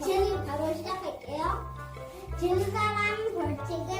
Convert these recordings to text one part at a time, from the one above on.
지금 바로 시작할게요. 진 사람 벌칙은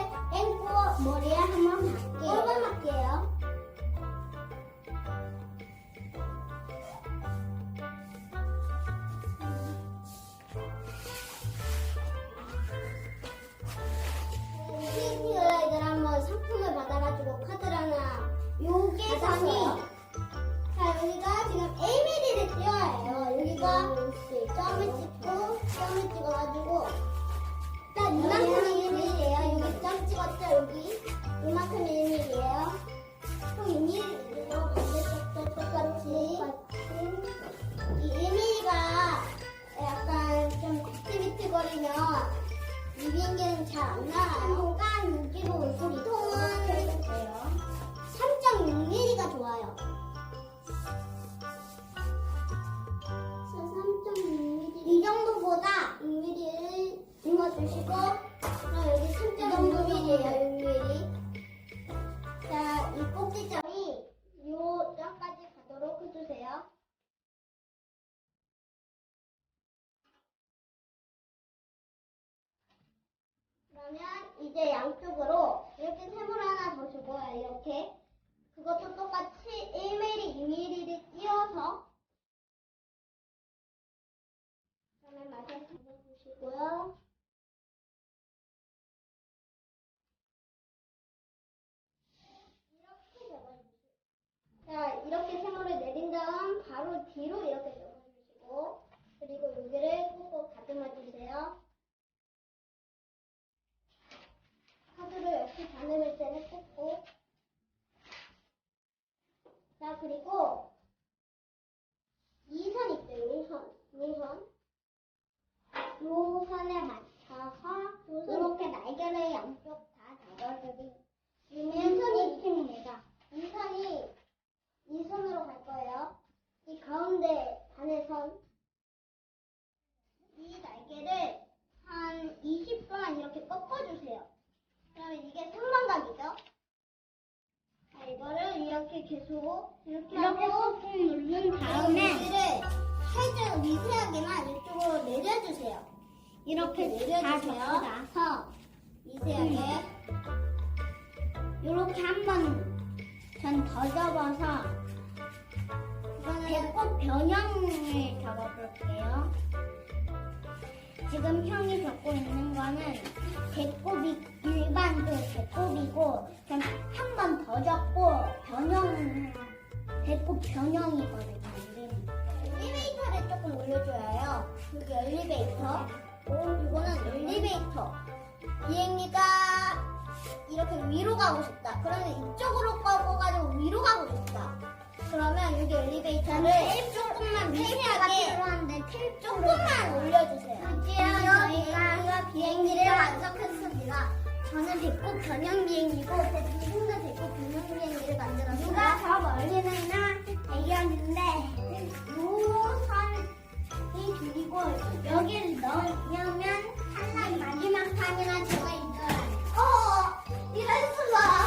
비행기는 잘 안 날아요. 그러니까 여기로 보통은 3.6mm가 좋아요. 그러면 이제 양쪽으로 이렇게 세모를 하나 더 주고요. 이렇게. 그것도 똑같이 1mm, 2mm를 띄워서 그다음에 마사지 잡아주시고요. 이렇게 잡아주세요. 자, 이렇게 세모를 내린 다음 바로 뒤로 이렇게 접어주시고 그리고 여기를 꾹꾹 다듬어 주세요. 카드를 이렇게 가늠을 때는 꽂고 자 그리고 이선 있죠 요선. 요선. 요 선에 맞춰서 이렇게 날개를 양쪽 다 잡아주기 이 선이 있습니다 이 선이 이 선으로 갈 거예요 이 가운데 반의 선이 날개를 한 20도만 이렇게 꺾어주세요 그러면 이게 상반각이죠? 자, 이거를 이렇게 계속 이렇게, 이렇게 하고 꾹꾹 누른 다음에 여기를 살짝 미세하게만 이쪽으로 내려주세요. 이렇게 다 내려주세요. 접고 나서 미세하게. 이렇게 한번 전 더 접어서 배꼽 변형을 접어볼게요. 지금 형이 적고 있는 거는 배꼽이 일반 그 배꼽이고 전 한 번 더 접고 변형 배꼽 변형이거든요. 엘리베이터를 조금 올려줘야 해요. 여기 엘리베이터. 오, 이거는 엘리베이터. 비행기가 이렇게 위로 가고 싶다. 그러면 이쪽으로 꺾어가지고 위로 가고 싶다. 그러면 여기 엘리베이터를 조금만 미세하게 조금만 올려주세요. 드디어 저희가 비행기를 완성했습니다. 저는 배꼽 변형 비행기고 친구도 배꼽 변형 비행기를 만들었어요. 누가 더 멀리는 나 애견인데 요 선이 길이고 여기를 넣으면 탈락 마지막 판이라 제가 이겨요. 어 이럴 수가.